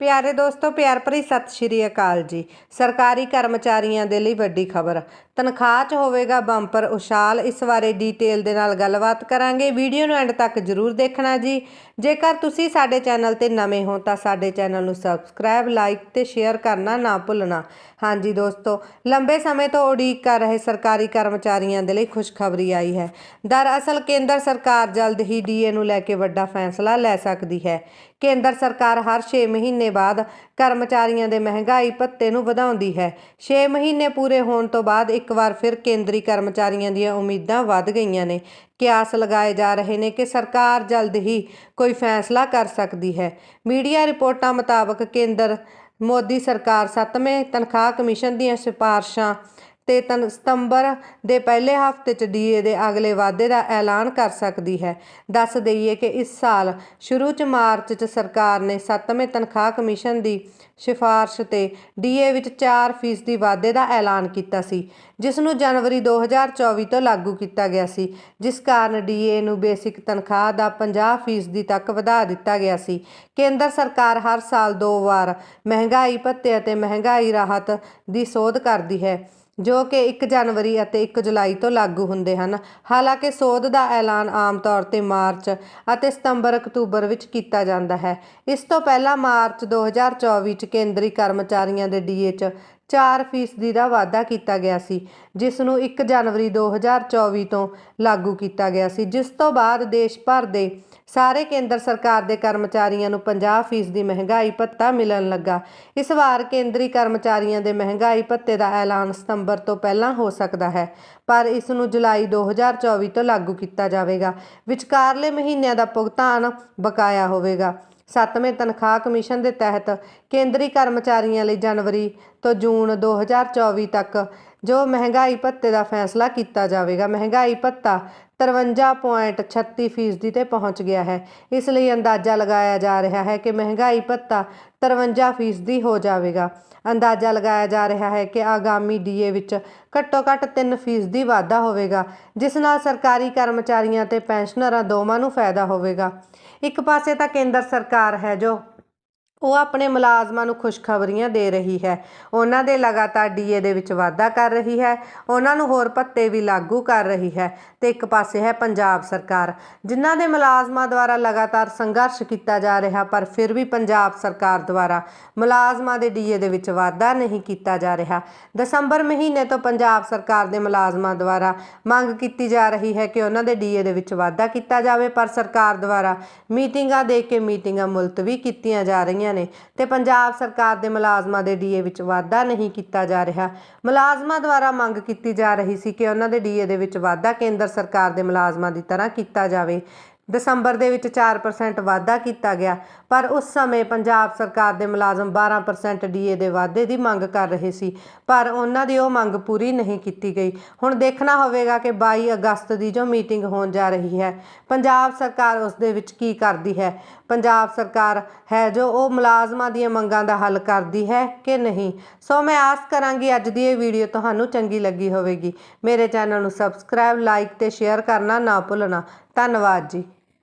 ਪਿਆਰੇ ਦੋਸਤੋ, ਪਿਆਰ ਭਰੀ ਸਤਿ ਸ਼੍ਰੀ ਅਕਾਲ ਜੀ। ਸਰਕਾਰੀ ਕਰਮਚਾਰੀਆਂ ਦੇ ਲਈ ਵੱਡੀ ਖਬਰ। ਤਨਖਾਹ 'ਚ ਹੋਵੇਗਾ ਬੰਪਰ ਉਛਾਲ। ਇਸ ਬਾਰੇ ਡੀਟੇਲ ਦੇ ਨਾਲ ਗੱਲਬਾਤ ਕਰਾਂਗੇ। ਵੀਡੀਓ ਨੂੰ ਐਂਡ ਤੱਕ ਜ਼ਰੂਰ ਦੇਖਣਾ ਜੀ। ਜੇਕਰ ਤੁਸੀਂ ਸਾਡੇ ਚੈਨਲ ਤੇ ਨਵੇਂ ਹੋ, ਤਾਂ ਸਾਡੇ ਚੈਨਲ ਨੂੰ ਸਬਸਕ੍ਰਾਈਬ ਲਾਈਕ ਤੇ ਸ਼ੇਅਰ ਕਰਨਾ ਨਾ ਭੁੱਲਣਾ। ਹਾਂਜੀ ਦੋਸਤੋ, ਲੰਬੇ ਸਮੇਂ ਤੋਂ ਉਡੀਕ ਕਰ ਰਹੇ ਸਰਕਾਰੀ ਕਰਮਚਾਰੀਆਂ ਦੇ ਲਈ ਖੁਸ਼ਖਬਰੀ ਆਈ ਹੈ। ਦਰਅਸਲ ਕੇਂਦਰ ਸਰਕਾਰ ਜਲਦ ਹੀ ਡੀਏ ਨੂੰ ਲੈ ਕੇ ਵੱਡਾ ਫੈਸਲਾ ਲੈ ਸਕਦੀ ਹੈ। ਕੇਂਦਰ ਸਰਕਾਰ ਹਰ 6 ਮਹੀਨੇ ਬਾਅਦ ਕਰਮਚਾਰੀਆਂ ਦੇ ਮਹਿੰਗਾਈ ਭੱਤੇ ਨੂੰ ਵਧਾਉਂਦੀ ਹੈ। 6 ਮਹੀਨੇ ਪੂਰੇ ਹੋਣ ਤੋਂ ਬਾਅਦ ਇੱਕ ਵਾਰ ਫਿਰ ਕੇਂਦਰੀ ਕਰਮਚਾਰੀਆਂ ਦੀਆਂ ਉਮੀਦਾਂ ਵੱਧ ਗਈਆਂ ਨੇ। ਕਿਆਸ ਲਗਾਏ ਜਾ ਰਹੇ ਨੇ ਕਿ ਸਰਕਾਰ ਜਲਦ ਹੀ ਕੋਈ ਫੈਸਲਾ ਕਰ ਸਕਦੀ ਹੈ। ਮੀਡੀਆ ਰਿਪੋਰਟਾਂ ਮੁਤਾਬਕ ਕੇਂਦਰ ਮੋਦੀ ਸਰਕਾਰ 7ਵੇਂ ਤਨਖਾਹ ਕਮਿਸ਼ਨ ਦੀਆਂ ਸਿਫਾਰਸ਼ਾਂ ਤੇ ਤਨ ਸਤੰਬਰ ਦੇ ਪਹਿਲੇ ਹਫ਼ਤੇ ਚ ਡੀਏ ਦੇ ਅਗਲੇ ਵਾਅਦੇ ਦਾ ਐਲਾਨ ਕਰ ਸਕਦੀ ਹੈ। ਦੱਸ ਦਈਏ ਕਿ ਇਸ ਸਾਲ ਸ਼ੁਰੂ ਚ ਮਾਰਚ ਚ ਸਰਕਾਰ ਨੇ 7ਵੇਂ ਤਨਖਾਹ ਕਮਿਸ਼ਨ ਦੀ ਸਿਫਾਰਸ਼ ਤੇ ਡੀਏ ਵਿੱਚ 4% ਦੀ ਵਾਧੇ ਦਾ ਐਲਾਨ ਕੀਤਾ ਸੀ, ਜਿਸ ਨੂੰ ਜਨਵਰੀ 2024 ਤੋਂ ਲਾਗੂ ਕੀਤਾ ਗਿਆ ਸੀ, ਜਿਸ ਕਾਰਨ ਡੀਏ ਨੂੰ ਬੇਸਿਕ ਤਨਖਾਹ ਦਾ 50% ਤੱਕ ਵਧਾ ਦਿੱਤਾ ਗਿਆ ਸੀ। ਕੇਂਦਰ ਸਰਕਾਰ ਹਰ ਸਾਲ ਦੋ ਵਾਰ ਮਹਿੰਗਾਈ ਭੱਤੇ ਅਤੇ ਮਹਿੰਗਾਈ ਰਾਹਤ ਦੀ ਸੋਧ ਕਰਦੀ ਹੈ। ਜੋ ਕਿ 1 ਜਨਵਰੀ ਅਤੇ 1 ਜੁਲਾਈ ਤੋਂ ਲਾਗੂ ਹੁੰਦੇ ਹਨ। ਹਾਲਾਂਕਿ ਸੋਧ ਦਾ ਐਲਾਨ ਆਮ ਤੌਰ ਤੇ ਮਾਰਚ ਅਤੇ ਸਤੰਬਰ, ਅਕਤੂਬਰ ਵਿੱਚ ਕੀਤਾ ਜਾਂਦਾ ਹੈ। ਇਸ ਤੋਂ ਪਹਿਲਾਂ ਮਾਰਚ 2024 ਚ ਕੇਂਦਰੀ ਕਰਮਚਾਰੀਆਂ ਦੇ ਡੀਏ 'ਚ 4% ਦਾ ਵਾਧਾ ਕੀਤਾ ਗਿਆ ਸੀ, ਜਿਸ ਨੂੰ 1 ਜਨਵਰੀ 2024 ਤੋਂ ਲਾਗੂ ਕੀਤਾ ਗਿਆ ਸੀ, ਜਿਸ ਤੋਂ ਬਾਅਦ ਦੇਸ਼ ਭਰ ਦੇ ਸਾਰੇ ਕੇਂਦਰ ਸਰਕਾਰ ਦੇ ਕਰਮਚਾਰੀਆਂ ਨੂੰ 50% ਦੀ ਮਹਿੰਗਾਈ ਭੱਤਾ ਮਿਲਣ ਲੱਗਾ। ਇਸ ਵਾਰ ਕੇਂਦਰੀ ਕਰਮਚਾਰੀਆਂ ਦੇ ਮਹਿੰਗਾਈ ਭੱਤੇ ਦਾ ਐਲਾਨ ਸਤੰਬਰ ਤੋਂ ਪਹਿਲਾਂ ਹੋ ਸਕਦਾ ਹੈ, ਪਰ ਇਸ ਨੂੰ ਜੁਲਾਈ 2024 ਤੋਂ ਲਾਗੂ ਕੀਤਾ ਜਾਵੇਗਾ। ਵਿਚਕਾਰਲੇ ਮਹੀਨਿਆਂ ਦਾ ਭੁਗਤਾਨ ਬਕਾਇਆ ਹੋਵੇਗਾ। ਸੱਤਵੇਂ ਤਨਖਾਹ ਕਮਿਸ਼ਨ ਦੇ ਤਹਿਤ ਕੇਂਦਰੀ ਕਰਮਚਾਰੀਆਂ ਲਈ ਜਨਵਰੀ ਤੋਂ ਜੂਨ 2024 ਤੱਕ ਜੋ ਮਹਿੰਗਾਈ ਭੱਤੇ ਦਾ ਫੈਸਲਾ ਕੀਤਾ ਜਾਵੇਗਾ। ਮਹਿੰਗਾਈ ਭੱਤਾ 53.36% ਤੇ ਪਹੁੰਚ ਗਿਆ ਹੈ। ਇਸ ਲਈ ਅੰਦਾਜ਼ਾ ਲਗਾਇਆ ਜਾ ਰਿਹਾ ਹੈ ਕਿ ਮਹਿੰਗਾਈ ਭੱਤਾ 53% ਹੋ ਜਾਵੇਗਾ। ਅੰਦਾਜ਼ਾ ਲਗਾਇਆ ਜਾ ਰਿਹਾ ਹੈ ਕਿ ਆਗਾਮੀ ਡੀਏ ਵਿੱਚ ਘੱਟੋ ਘੱਟ 3 ਫੀਸਦੀ ਵਾਧਾ ਹੋਵੇਗਾ, ਜਿਸ ਨਾਲ ਸਰਕਾਰੀ ਕਰਮਚਾਰੀਆਂ ਤੇ ਪੈਨਸ਼ਨਰਾਂ ਦੋਵਾਂ ਨੂੰ ਫਾਇਦਾ ਹੋਵੇਗਾ। ਇੱਕ ਪਾਸੇ ਤਾਂ ਕੇਂਦਰ ਸਰਕਾਰ ਹੈ ਜੋ ਉਹ ਆਪਣੇ ਮੁਲਾਜ਼ਮਾਂ ਨੂੰ ਖੁਸ਼ਖਬਰੀਆਂ ਦੇ ਰਹੀ ਹੈ। ਉਹਨਾਂ ਦੇ ਲਗਾਤਾਰ ਡੀਏ ਦੇ ਵਿੱਚ ਵਾਧਾ ਕਰ ਰਹੀ ਹੈ। ਉਹਨਾਂ ਨੂੰ ਹੋਰ ਭੱਤੇ ਵੀ ਲਾਗੂ ਕਰ ਰਹੀ ਹੈ ਤੇ ਇੱਕ ਪਾਸੇ ਹੈ ਪੰਜਾਬ ਸਰਕਾਰ। ਜਿਨ੍ਹਾਂ ਦੇ ਮੁਲਾਜ਼ਮਾਂ ਦੁਆਰਾ ਲਗਾਤਾਰ ਸੰਘਰਸ਼ ਕੀਤਾ ਜਾ ਰਿਹਾ, ਪਰ ਫਿਰ ਵੀ ਪੰਜਾਬ ਸਰਕਾਰ ਦੁਆਰਾ ਮੁਲਾਜ਼ਮਾਂ ਦੇ ਡੀਏ ਦੇ ਵਿੱਚ ਵਾਧਾ ਨਹੀਂ ਕੀਤਾ ਜਾ ਰਿਹਾ। ਦਸੰਬਰ ਮਹੀਨੇ ਤੋਂ ਪੰਜਾਬ ਸਰਕਾਰ ਦੇ ਮੁਲਾਜ਼ਮਾਂ ਦੁਆਰਾ ਮੰਗ ਕੀਤੀ ਜਾ ਰਹੀ ਹੈ ਕਿ ਉਹਨਾਂ ਦੇ ਡੀਏ ਦੇ ਵਿੱਚ ਵਾਧਾ ਕੀਤਾ ਜਾਵੇ, ਪਰ ਸਰਕਾਰ ਦੁਆਰਾ ਮੀਟਿੰਗਾਂ ਦੇ ਕੇ ਮੀਟਿੰਗਾਂ ਮੁਲਤਵੀ ਕੀਤੀਆਂ ਜਾ ਰਹੀਆਂ ਰਹੀਆਂ ਨੇ ਤੇ ਪੰਜਾਬ ਸਰਕਾਰ ਦੇ ਮੁਲਾਜ਼ਮਾਂ ਦੇ ਡੀਏ ਵਿੱਚ ਵਾਧਾ ਨਹੀਂ ਕੀਤਾ ਜਾ ਰਿਹਾ। ਮੁਲਾਜ਼ਮਾਂ ਦੁਆਰਾ ਮੰਗ ਕੀਤੀ ਜਾ ਰਹੀ ਸੀ ਕਿ ਉਹਨਾਂ ਦੇ ਡੀਏ ਦੇ ਵਿੱਚ ਵਾਧਾ ਕੇਂਦਰ ਸਰਕਾਰ ਦੇ ਮੁਲਾਜ਼ਮਾਂ ਦੀ ਤਰ੍ਹਾਂ ਕੀਤਾ ਜਾਵੇ। ਦਸੰਬਰ ਦੇ ਵਿੱਚ 4% ਵਾਧਾ ਕੀਤਾ ਗਿਆ, ਪਰ ਉਸ ਸਮੇਂ ਪੰਜਾਬ ਸਰਕਾਰ ਦੇ ਮੁਲਾਜ਼ਮ 12% ਡੀਏ ਦੇ ਵਾਧੇ ਦੀ ਮੰਗ ਕਰ ਰਹੇ ਸੀ, ਪਰ ਉਹਨਾਂ ਦੀ ਉਹ ਮੰਗ ਪੂਰੀ ਨਹੀਂ ਕੀਤੀ ਗਈ। ਹੁਣ ਦੇਖਣਾ ਹੋਵੇਗਾ ਕਿ 22 ਅਗਸਤ ਦੀ ਜੋ ਮੀਟਿੰਗ ਹੋਣ ਜਾ ਰਹੀ ਹੈ, ਪੰਜਾਬ ਸਰਕਾਰ ਉਸ ਦੇ ਵਿੱਚ ਕੀ ਕਰਦੀ ਹੈ? ਪੰਜਾਬ ਸਰਕਾਰ ਹੈ ਜੋ ਉਹ ਮੁਲਾਜ਼ਮਾਂ ਦੀਆਂ ਮੰਗਾਂ ਦਾ ਹੱਲ ਕਰਦੀ ਹੈ ਕਿ ਨਹੀਂ? ਸੋ ਮੈਂ ਆਸ ਕਰਾਂਗੀ ਅੱਜ ਦੀ ਇਹ ਵੀਡੀਓ ਤੁਹਾਨੂੰ ਚੰਗੀ ਲੱਗੀ ਹੋਵੇਗੀ। ਮੇਰੇ ਚੈਨਲ ਨੂੰ ਸਬਸਕ੍ਰਾਈਬ, ਲਾਈਕ ਤੇ ਸ਼ੇਅਰ ਕਰਨਾ ਨਾ ਭੁੱਲਣਾ। ਧੰਨਵਾਦ ਜੀ।